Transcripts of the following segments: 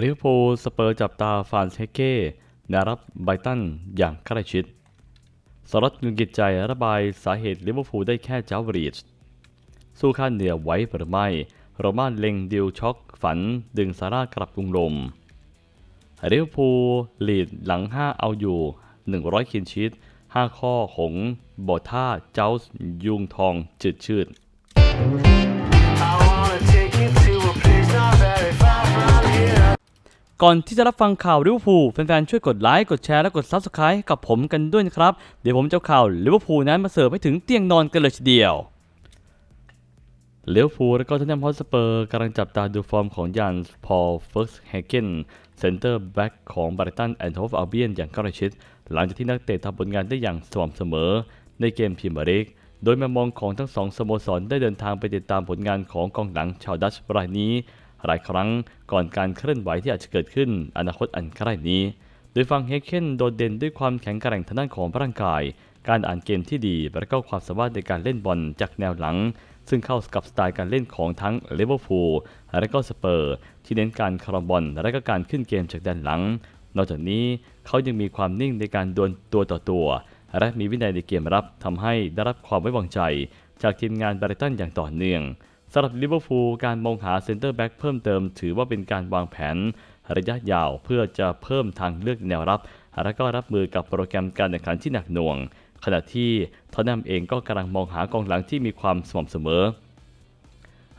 ลิเวอร์พูลสเปอร์จับตาฟานเฮเก้นวรับไบตันอย่างใกล้ชิด สรัตเงินกิจใจระบายสาเหตุลิเวอร์พูลได้แค่เจ้าวรีชสู้ค่าเหนือไว้หรือไม่โรม่าเล็งดิวช็อกฝันดึงซาร่ากลับกรุงโรมลิเวอร์พูลลีดหลัง 5 เอาอยู่ 100 คินชีต5 ข้อหงบอท่าเจ้ายุงทองจืดชืด ก่อนที่จะรับฟังข่าวลิเวอร์พูลแฟนๆ ช่วยกดไลค์ กดแชร์ และกด Subscribe ให้กับผมกันด้วยนะครับ เดี๋ยวผมจะข่าวลิเวอร์พูลนั้นมาเสิร์ฟให้ถึงเตียงนอนกันเลยทีเดียวลิเวอร์พูลและก็ทันแนมฮอสเปอร์กำลังจับตาดูฟอร์มของยันส์พอลเฟิร์สแฮเกนเซนเตอร์แบ็กของบาริตันแอนโฮฟอัลเบียนอย่างใกล้ชิด หลังจากที่นักเตะทำผลงานได้อย่างสม่ำเสมอ ในเกมพรีเมียร์ลีกโดยแมมองของทั้งสองสโมสรได้เดินทางไปติดตามผลงานของกองหลังชาวดัชรายนี้ หลายครั้งก่อนการเคลื่อนไหวที่อาจจะเกิดขึ้นอนาคตอันใกล้นี้ โดยฟังเฮเคนโดดเด่นด้วยความแข็งแกร่งทางด้านของร่างกาย การอ่านเกมที่ดีและก็ความสามารถในการเล่นบอลจากแนวหลัง ซึ่งเข้ากับสไตล์การเล่นของทั้งเลเวอร์พูลและก็สเปอร์ ที่เน้นการครองบอลและก็การขึ้นเกมจากด้านหลัง นอกจากนี้เขายังมีความนิ่งในการดวลตัวต่อตัวและมีวินัยในเกมรับทำให้ได้รับความไว้วางใจ จากทีมงานบริตันอย่างต่อเนื่อง สำหรับลิเวอร์พูลการมองหาเซ็นเตอร์แบ็กเพิ่มเติม ถือว่าเป็นการวางแผนระยะยาวเพื่อจะเพิ่มทางเลือกแนวรับ และก็รับมือกับโปรแกรมการแข่งขันที่หนักหน่วง ขณะที่ทอนแนมเองก็กำลังมองหากองหลังที่มีความสม่ำเสมอ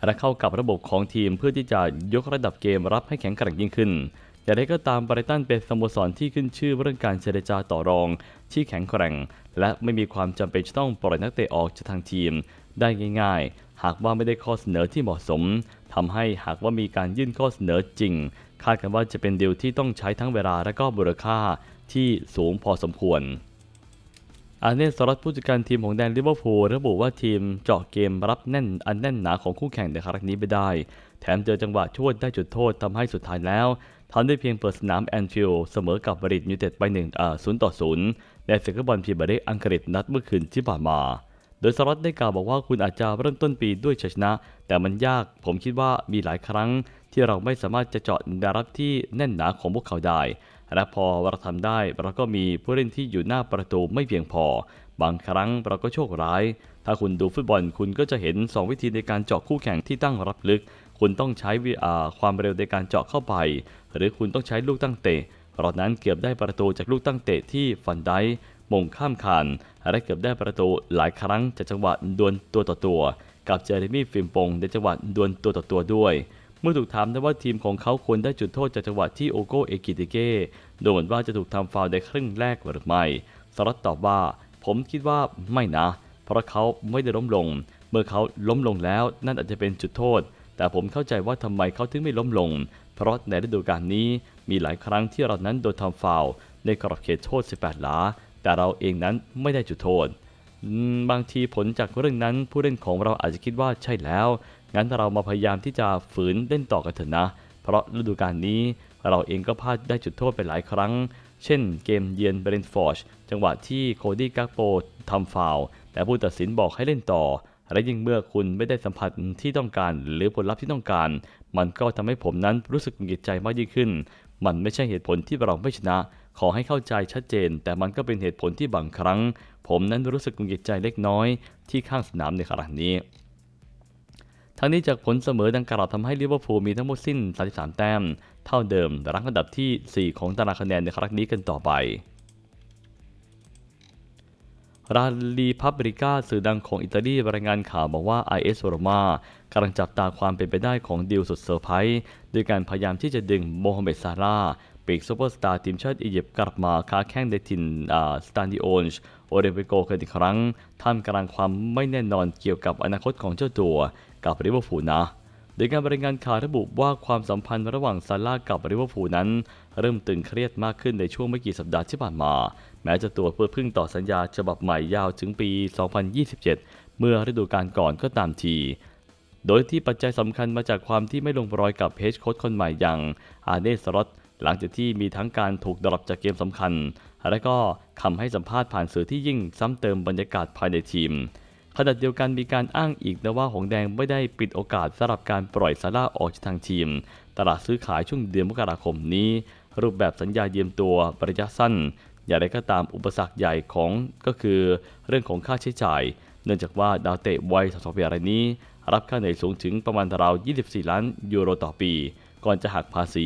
และเข้ากับระบบของทีมเพื่อที่จะยกระดับเกมรับให้แข็งแกร่งยิ่งขึ้นอย่างไรก็ตามบริตันเป็นสโมสรที่ขึ้นชื่อเรื่องการเจรจาต่อรองที่แข็งแกร่ง และไม่มีความจำเป็นจะต้องปล่อยนักเตะออกจากทางทีม ได้ง่าย หากว่าไม่ได้ข้อเสนอที่เหมาะสมทำให้หากว่ามีการยื่นข้อเสนอจริง คาดกันว่าจะเป็นดีลที่ต้องใช้ทั้งเวลาและก็มูลค่าที่สูงพอสมควรอาเนสรัตผู้จัดการทีมของแดนลิเวอร์พูลระบุว่าทีมเจาะเกมรับแน่นอันแน่นหนาของคู่แข่งในครั้งนี้ไม่ได้ แถมเจอจังหวะช่วยได้จุดโทษทำให้สุดท้ายแล้วทำได้เพียงเปิดสนามแอนฟิลด์เสมอกับบริดยูเต็ดไป1อ่า0ต่อ0ในศึกฟุตบอลพรีเมียร์ลีกอังกฤษนัดเมื่อคืนที่ผ่านมา โดยสรัตได้กล่าวบอกว่าคุณอาจจะเริ่มต้นปีด้วยชัยชนะ แต่มันยากผมคิดว่ามีหลายครั้ง ที่เราไม่สามารถจะเจาะแนวรับที่แน่นหนาของพวกเขาได้ และพอเราทำได้เราก็มีผู้เล่นที่อยู่หน้าประตูไม่เพียงพอ บางครั้งเราก็โชคร้าย ถ้าคุณดูฟุตบอลคุณก็จะเห็น 2 วิธีในการเจาะคู่แข่งที่ตั้งรับลึก คุณต้องใช้วิอาความเร็วในการเจาะเข้าไป หรือคุณต้องใช้ลูกตั้งเตะเรานั้นเกือบได้ประตูจากลูกตั้งเตะที่ฟันได้ มงข้ามคานและเกือบได้ประตูหลายครั้งจากจังหวะดวลตัวต่อตัว กับเจอร์มี่ฟิมปงในจังหวะดวลตัวต่อตัวด้วย เมื่อถูกถามนะว่าทีมของเขาควรได้จุดโทษจากจังหวะที่โอโกเอกิติเก้ดูเหมือนว่าจะถูกทำฟาวล์ในครึ่งแรกหรือไม่สรัตตอบว่า ผมคิดว่าไม่นะ เพราะเขาไม่ได้ล้มลง เมื่อเขาล้มลงแล้วนั่นอาจจะเป็นจุดโทษ แต่ผมเข้าใจว่าทำไมเขาถึงไม่ล้มลง เพราะในฤดูกาลนี้มีหลายครั้งที่เรานั้นโดนทำฟาวล์ในกรอบเขตโทษ 18 หลา แต่เราเองนั้นไม่ได้จุดโทษ บางทีผลจากเรื่องนั้นผู้เล่นของเราอาจจะคิดว่าใช่แล้ว งั้นเรามาพยายามที่จะฝืนเล่นต่อกันเถอะนะ เพราะฤดูกาลนี้เราเองก็พลาดได้จุดโทษไปหลายครั้ง เช่นเกมเยือนเบรนฟอร์ชจังหวะที่โคดี้กักโปทำฟาวแต่ผู้ตัดสินบอกให้เล่นต่อ และยิ่งเมื่อคุณไม่ได้สัมผัสที่ต้องการ หรือผลลัพธ์ที่ต้องการ มันก็ทำให้ผมนั้นรู้สึกหงุดหงิดใจมากยิ่งขึ้น มันไม่ใช่เหตุผลที่เราไม่ชนะ ขอให้เข้าใจชัดเจน แต่มันก็เป็นเหตุผลที่บางครั้ง ผมนั้นรู้สึกหงุดหงิดใจเล็กน้อยที่ข้างสนามในครั้งนี้ทั้งนี้จากผลเสมอดังกล่าวทำให้ลิเวอร์พูลมีทั้งหมดสิ้น 33 แต้ม เท่าเดิม รั้งอันดับที่ 4 ของตารางคะแนนในครั้งนี้กันต่อไป ราลีพับริก้าสื่อดังของอิตาลีรายงานข่าวบอกว่า IS โรมากำลังจับตาความเป็นไปได้ของดีลสุดเซอร์ไพรส์โดยการพยายามที่จะดึงโมฮัมเหม็ดซาร่าปีกซูเปอร์สตาร์ทีมชาติอียิปต์กลับมาค้าแข้งในถิ่นสตาดิโอนชโอเรเวโกกันอีกครั้ง ท่ามกลางความไม่แน่นอนเกี่ยวกับอนาคตของเจ้าตัวกับลิเวอร์พูลนะโดยการรายงานข่าวระบุว่าความสัมพันธ์ระหว่างซาร่ากับลิเวอร์พูลนั้น เริ่มตึงเครียดมากขึ้นในช่วงไม่กี่สัปดาห์ที่ผ่านมา แม้จะตัวเพื่อพึ่งต่อสัญญาฉบับใหม่ยาวถึงปี 2027 เมื่อฤดูกาลก่อนก็ตามที โดยที่ปัจจัยสำคัญมาจากความที่ไม่ลงรอยกับเพจโค้ชคนใหม่อย่างอาเนสรอตหลังจากที่มีทั้งการถูกดรอปจากเกมสำคัญ และก็คำให้สัมภาษณ์ผ่านสื่อที่ยิ่งซ้ำเติมบรรยากาศภายในทีมขณะเดียวกันมีการอ้างอีกนะว่าหงแดงไม่ได้ปิดโอกาสสำหรับการปล่อยซาร่าออกจากทางทีม ตลาดซื้อขายช่วงเดือนมกราคมนี้ รูปแบบสัญญาเยืมตัวระยะสั้น อย่างไรก็ตามอุปสรรคใหญ่ของก็คือเรื่องของค่าใช้จ่าย เนื่องจากว่าดาวเตะวัย32ปีรายนี้ รับค่าเหนื่อยสูงถึงประมาณราว 24 ล้านยูโรต่อปี ก่อนจะหักภาษี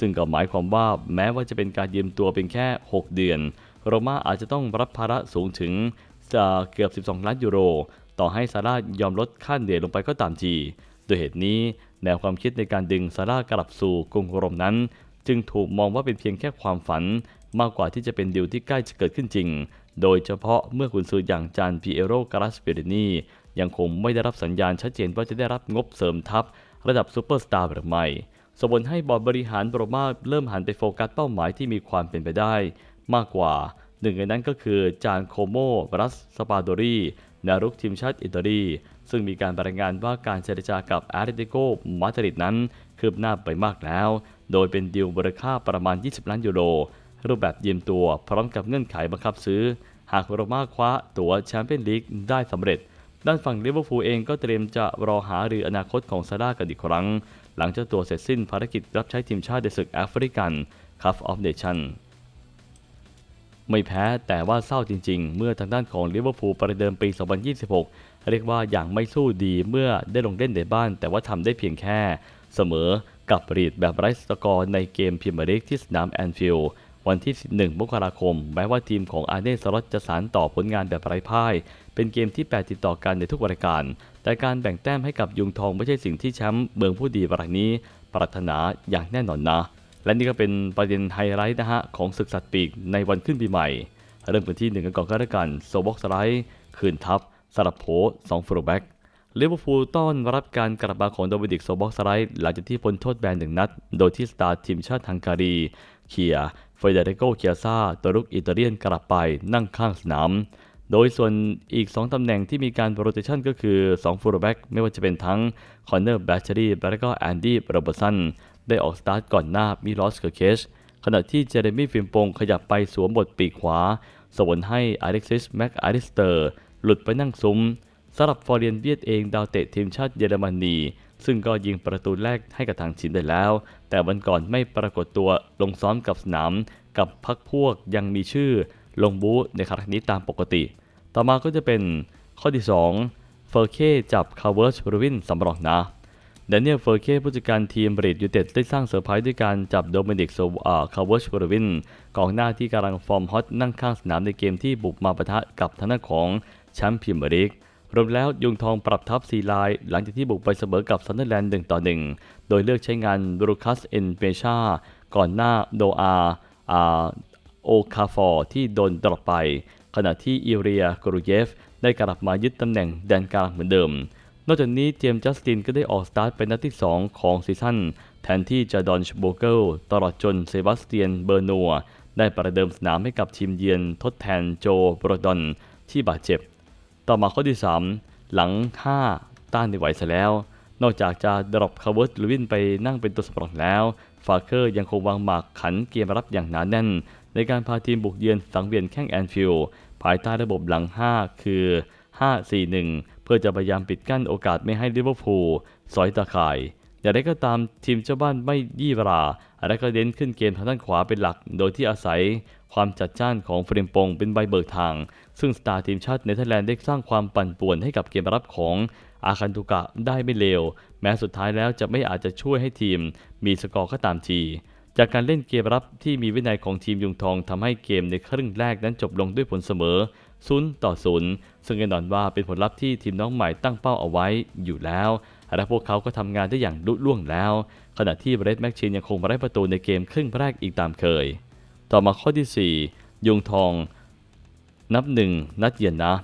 ซึ่งก็หมายความว่าแม้ว่าจะเป็นการยืมตัวเพียงแค่ 6 เดือน โรม่าอาจจะต้องรับภาระสูงถึงจะเกือบ 12 ล้านยูโร ต่อให้ซาร่ายอมลดค่าเหนื่อยลงไปก็ตามทีโดยเหตุนี้แนวความคิดในการดึงซาร่ากลับสู่กรุงโรมนั้น จึงถูกมองว่าเป็นเพียงแค่ความฝัน มากกว่าที่จะเป็นดีลที่ใกล้จะเกิดขึ้นจริง โดยเฉพาะเมื่อคุณซืออย่างจานพีเอโรการาสเปรินียังคงไม่ได้รับสัญญาณชัดเจนว่าจะได้รับงบเสริมทัพ ระดับซูเปอร์สตาร์หรือไม่สมผลให้บอร์ดบริหารโรมาเริ่มหันไปโฟกัสเป้าหมายที่มีความเป็นไปได้ มากกว่าหนึ่งในนั้นก็คือจานโคโมรัสสปาโดรีนารุกทีมชาติอิตาลี ซึ่งมีการรายงานว่าการเจรจากับอาร์เตติโกมาดริดนั้น คืบหน้าไปมากแล้ว โดยเป็นดีลมูลค่าประมาณ 20 ล้านยูโร รูปแบบยืมตัวพร้อมกับเงื่อนไขบังคับซื้อ หากโรม่าคว้าตั๋วแชมเปี้ยนลีกได้สำเร็จ ด้านฝั่งลิเวอร์พูลเองก็เตรียมจะรอหาหรืออนาคตของซาร่ากันอีกครั้ง หลังเจ้าตัวเสร็จสิ้นภารกิจรับใช้ทีมชาติในศึกแอฟริกันคัพออฟเนชั่นไม่แพ้แต่ว่าเศร้าจริง ๆ เมื่อทางด้านของลิเวอร์พูลประเดิมปี 2026 เรียกว่าอย่างไม่สู้ดีเมื่อได้ลงเล่นในบ้าน แต่ว่าทำได้เพียงแค่ เสมอกับรีดแบบไร้สกอร์ในเกมพรีเมียร์ลีกที่สนามแอนฟิลด์ วันที่1มกราคม แม้ว่าทีมของอาเนสลอตจะสานต่อผลงานแบบไร้พ่าย เป็นเกมที่ 8 ติดต่อกันในทุกรายการ แต่การแบ่งแต้มให้กับยุงทองไม่ใช่สิ่งที่แชมป์เมืองผู้ดีรายนี้ ปรารถนาอย่างแน่นอนนะ และนี่ก็เป็นประเด็นไฮไลท์นะฮะของศึกสัตว์ปีกในวันขึ้นปีใหม่ เริ่มกันที่หนึ่งกันก่อนก็แล้วกันโซบ็อกสไลด์คืนทับสลับโผสองฟรูแบ็กลิเวอร์พูลต้อนรับการกลับมาของโดมินิกโซบ็อกสไลด์หลังจากที่พ้นโทษแบนหนึ่งนัด โดยที่สตาร์ทีมชาติฮังการีเคีย เฟเดริโกเคียซาตัวรุกอิตาเลียนกลับไปนั่งข้างสนาม โดยส่วนอีก 2 ตำแหน่งที่มีการโรเตชันก็คือ 2 ฟูลแบ็กไม่ว่าจะเป็นทั้งคอนเนอร์แบชเชอรี่และก็แอนดี้โรเบอร์สันได้ออกสตาร์ทก่อนหน้ามิลอสเกอร์เคชขณะที่เจเรมี่ฟิมปงขยับไปสวมบทปีกขวาสวนให้อเล็กซิสแม็กอาริสเตอร์หลุดไปนั่งซุ้มสำหรับฟอร์เรียนเวียดเองดาวเตะทีมชาติเยอรมนี ซึ่งก็ยิงประตูแรกให้กับทางทีมได้แล้ว แต่วันก่อนไม่ปรากฏตัวลงซ้อมกับสนามกับพักพวกยังมีชื่อลงบูในครั้งนี้ตามปกติ ต่อมาก็จะเป็นข้อที่ 2 เฟอร์เคจับคาเวอร์ชรูวินสำรองนะแดเนียลเฟอร์เคผู้จัดการทีมบริดยูเต็ดได้สร้างเซอร์ไพรส์ด้วยการจับโดมินิกโซคาร์เวอร์ชบรวินกองหน้าที่กำลังฟอร์มฮอตนั่งข้างสนามในเกมที่บุกมาปะทะกับทางด้านของแชมป์พรีเมียร์ลีก รวมแล้วยุงทองปรับทัพสีลาย หลังจากที่บุกไปเสมอกับซันเดอร์แลนด์1ต่อ 1 โดยเลือกใช้งานบรูคัสเอ็นเปชาก่อนหน้าโดอาอาโอคาฟอร์ที่โดนดรอปไป ขณะที่อิเรียกรูเยฟ ได้กลับมายึดตำแหน่งแดนกลางเหมือนเดิม นอกจากนี้เจมส์จัสตินก็ได้ออกสตาร์ทเป็นนัดที่ 2 ของซีซั่นแทนที่จาดอนชโบเกิลตลอดจนเซบาสเตียนเบอร์นัวได้ประเดิมสนามให้กับทีมเยือนทดแทนโจโบรดอนที่บาดเจ็บ ต่อมาข้อที่ 3 หลัง 5 ต้านไม่ไหวซะแล้ว นอกจากจะดรอปคาร์เวิร์ตลูวินไปนั่งเป็นตัวสำรองแล้วฟาเคอร์ยังคงวางหมากขันเกมรับอย่างหนาแน่น ในการพาทีมบุกเยือนสังเวียนแข้งแอนฟิลด์ภายใต้ระบบหลัง 5 คือ 5-4-1 เพื่อจะพยายามปิดกั้นโอกาสไม่ให้ลิเวอร์พูลสอยตาข่าย อย่างไรก็ตามทีมเจ้าบ้านไม่ยี่เวลา และก็เน้นขึ้นเกมทางด้านขวาเป็นหลัก โดยที่อาศัยความจัดจ้านของเฟรมปงเป็นใบเบิกทาง ซึ่งสตาร์ทีมชาติเนเธอร์แลนด์ได้สร้างความปั่นป่วนให้กับเกมรับของอาคันตุกะได้ไม่เลว แม้สุดท้ายแล้วจะไม่อาจจะช่วยให้ทีม มีสกอร์ก็ตามทีจากการเล่นเกมรับที่มีวินัยของทีมยุงทองทำให้เกมในครึ่งแรกนั้นจบลงด้วยผลเสมอ0ต่อ0ซึ่งแน่นอนว่าเป็นผลลัพธ์ที่ทีมน้องใหม่ตั้งเป้าเอาไว้อยู่แล้ว และพวกเขาก็ทำงานได้อย่างลุล่วงแล้ว ขณะที่เบรดแม็กชินยังคงมาได้ประตูในเกมครึ่งแรกอีกตามเคย ต่อมาข้อที่ 4 ยุงทอง นับหนึ่งนัดเยือนนะ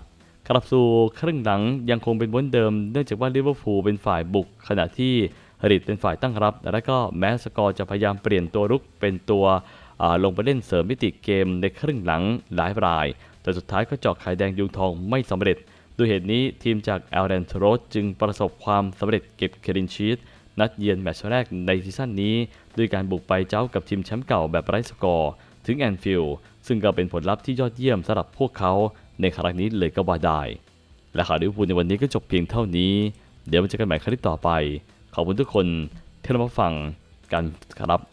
กลับสู่ครึ่งหลังยังคงเป็นวนเดิม เนื่องจากว่าลิเวอร์พูลเป็นฝ่ายบุก ขณะที่ฮริดเป็นฝ่ายตั้งรับ และก็แม้สกอร์จะพยายามเปลี่ยนตัวรุกเป็นตัวลงไปเล่นเสริมมิติเกมในครึ่งหลังหลายราย แต่สุดท้ายก็เจาะไข่แดงยุงทองไม่สำเร็จ ด้วยเหตุนี้ทีมจากแอลแลนโรสจึงประสบความสำเร็จเก็บเครินชีตนัดเยือนแมตช์แรกในซีซั่นนี้ ด้วยการบุกไปเจ้ากับทีมแชมป์เก่าแบบไร้สกอร์ ถึงแอนฟิลด์ซึ่งก็เป็นผลลัพธ์ที่ยอดเยี่ยมสำหรับพวกเขาในครั้งนี้เลยก็ว่าได้ และข่าวลิเวอร์พูลในวันนี้ก็จบเพียงเท่านี้ เดี๋ยวมาเจอกันใหม่คลิปต่อไป ขอบคุณทุกคนที่รามาฟังกันครับ